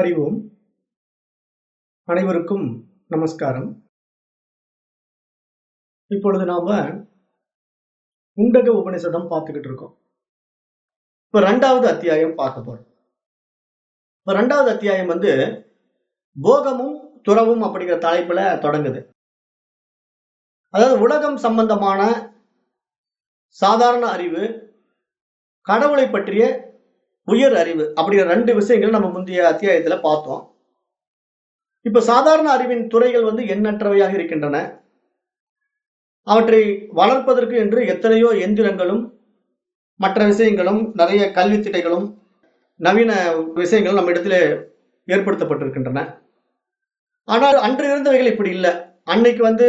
அறிவோம் அனைவருக்கும் நமஸ்காரம். இப்பொழுது நாம உண்டக உபநிஷதம் பார்த்துக்கிட்டு இருக்கோம். இப்ப ரெண்டாவது அத்தியாயம் பார்க்க போறோம். இப்ப ரெண்டாவது அத்தியாயம் வந்து போகமும் துறவும் அப்படிங்கிற தலைப்புல தொடங்குது. அதாவது உலகம் சம்பந்தமான சாதாரண அறிவு கடவுளை பற்றிய உயர் அறிவு அப்படிங்கிற ரெண்டு விஷயங்கள் நம்ம முந்தைய அத்தியாயத்துல பார்த்தோம். இப்ப சாதாரண அறிவின் துறைகள் வந்து எண்ணற்றவையாக இருக்கின்றன. அவற்றை வளர்ப்பதற்கு என்று எத்தனையோ எந்திரங்களும் மற்ற விஷயங்களும் நிறைய கல்வி திட்டைகளும் நவீன விஷயங்களும் நம்ம இடத்துல ஏற்படுத்தப்பட்டிருக்கின்றன. ஆனால் அன்று இருந்தவைகள் இப்படி இல்லை. அன்னைக்கு வந்து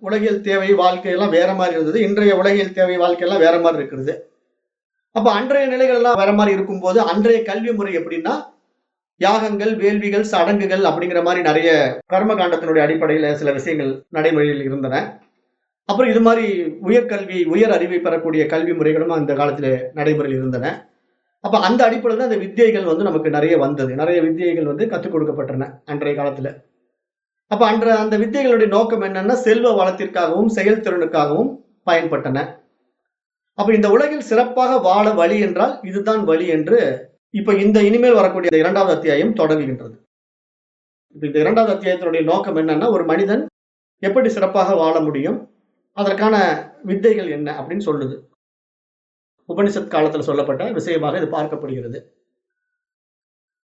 உலகியல் தேவை வாழ்க்கையெல்லாம் வேற மாதிரி இருந்தது. இன்றைய உலகியல் தேவை வாழ்க்கையெல்லாம் வேற மாதிரி இருக்கிறது. அப்ப அன்றைய நிலைகள் எல்லாம் வேற மாதிரி இருக்கும்போது அன்றைய கல்வி முறை எப்படின்னா யாகங்கள் வேள்விகள் சடங்குகள் அப்படிங்கிற மாதிரி நிறைய கர்ம காண்டத்தினுடைய அடிப்படையில சில விஷயங்கள் நடைமுறையில் இருந்தன. அப்புறம் இது மாதிரி உயர்கல்வி உயர் அறிவை பெறக்கூடிய கல்வி முறைகளும் அந்த காலத்தில் நடைமுறையில் இருந்தன. அப்ப அந்த அடிப்படையில் தான் அந்த வித்தியைகள் வந்து நமக்கு நிறைய வந்தது. நிறைய வித்தியைகள் வந்து கற்றுக் கொடுக்கப்பட்டன அன்றைய காலத்துல. அப்ப அன்ற அந்த வித்தியைகளுடைய நோக்கம் என்னன்னா செல்வ வளத்திற்காகவும் செயல்திறனுக்காகவும் பயன்பட்டன. அப்ப இந்த உலகில் சிறப்பாக வாழ வழி என்றால் இதுதான் வழி என்று இப்ப இந்த இனிமேல் வரக்கூடிய இரண்டாவது அத்தியாயம் தொடங்குகின்றது. இப்ப இந்த இரண்டாவது அத்தியாயத்தினுடைய நோக்கம் என்னன்னா ஒரு மனிதன் எப்படி சிறப்பாக வாழ முடியும் அதற்கான வித்தைகள் என்ன அப்படின்னு சொல்லுது. உபனிஷத் காலத்துல சொல்லப்பட்ட விஷயமாக இது பார்க்கப்படுகிறது.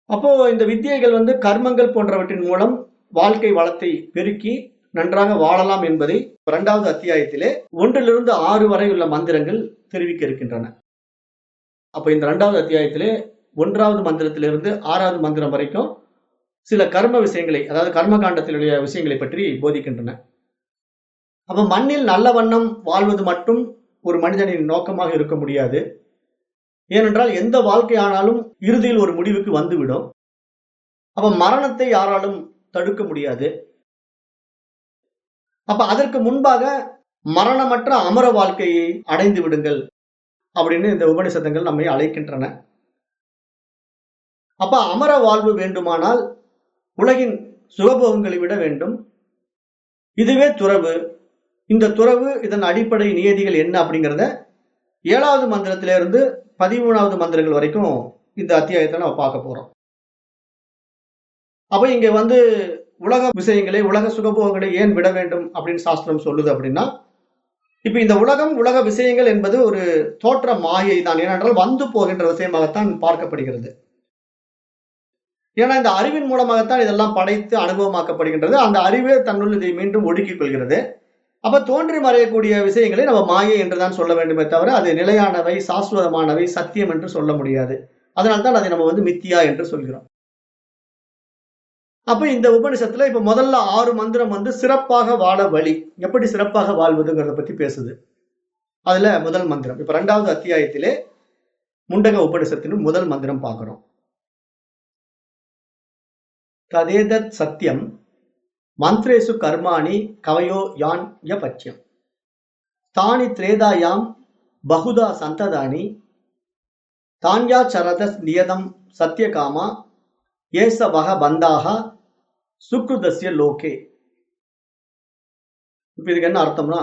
அப்போ இந்த வித்தியைகள் வந்து கர்மங்கள் போன்றவற்றின் மூலம் வாழ்க்கை வளத்தை பெருக்கி நன்றாக வாழலாம் என்பதை இரண்டாவது அத்தியாயத்திலே ஒன்றிலிருந்து ஆறு வரை உள்ள மந்திரங்கள் தெரிவிக்க இருக்கின்றன அப்ப இந்த இரண்டாவது அத்தியாயத்திலே ஒன்றாவது மந்திரத்திலிருந்து ஆறாவது மந்திரம் வரைக்கும் சில கர்ம விஷயங்களை அதாவது கர்ம காண்டத்திலுடைய விஷயங்களை பற்றி போதிக்கின்றன. அப்ப மண்ணில் நல்ல வண்ணம் வாழ்வது மட்டும் ஒரு மனிதனின் நோக்கமாக இருக்க முடியாது. ஏனென்றால் எந்த வாழ்க்கை ஆனாலும் இறுதியில் ஒரு முடிவுக்கு வந்துவிடும். அப்ப மரணத்தை யாராலும் தடுக்க முடியாது. அப்ப அதற்கு முன்பாக மரணமற்ற அமர வாழ்க்கையை அடைந்து விடுங்கள் அப்படின்னு இந்த உபனிஷதங்கள் நம்மை அழைக்கின்றன. அப்ப அமர வாழ்வு வேண்டுமானால் உலகின் சுகபோகங்களை விட வேண்டும். இதுவே துறவு. இந்த துறவு இதன் அடிப்படை நியதிகள் என்ன அப்படிங்கிறத ஏழாவது மந்திரத்திலிருந்து பதிமூணாவது மந்திரங்கள் வரைக்கும் இந்த அத்தியாயத்தை நம்ம பார்க்க போறோம். அப்ப இங்க வந்து உலக விஷயங்களை உலக சுகபோகங்களை ஏன் விட வேண்டும் அப்படின்னு சாஸ்திரம் சொல்லுது அப்படின்னா இப்ப இந்த உலகம் உலக விஷயங்கள் என்பது ஒரு தோற்ற மாயை தான் ஏனென்றால் வந்து போகின்ற விஷயமாகத்தான் பார்க்கப்படுகிறது. ஏன்னா இந்த அறிவின் மூலமாகத்தான் இதெல்லாம் படைத்து அனுபவமாக்கப்படுகின்றது. அந்த அறிவே தன்னுள் இதை மீண்டும் ஒடுக்கிக் கொள்கிறது. அப்ப தோன்றி மறையக்கூடிய விஷயங்களை நம்ம மாயை என்றுதான் சொல்ல வேண்டுமே தவிர அது நிலையானவை சாஸ்வதமானவை சத்தியம் என்று சொல்ல முடியாது. அதனால்தான் அதை நம்ம வந்து மித்தியா என்று சொல்கிறோம். அப்ப இந்த உபனிஷத்துல இப்ப முதல்ல ஆறு மந்திரம் வந்து சிறப்பாக வாழ வழி. எப்படி சிறப்பாக வாழ்வதுங்கிறத பத்தி பேசுது. அதுல முதல் மந்திரம். இப்ப ரெண்டாவது அத்தியாயத்திலே முண்டக உபனிஷத்தின் முதல் மந்திரம் பார்க்கிறோம். ததேதத் சத்தியம் மந்திரேசு கர்மாணி கவயோ யான் ய தானி திரேதாயாம் பகுதா சந்ததானி தான்யா சரத நியதம் சத்தியகாமா ஏச வக பந்தாக சுக்ருதசிய லோகே. இப்ப இதுக்கு என்ன அர்த்தம்னா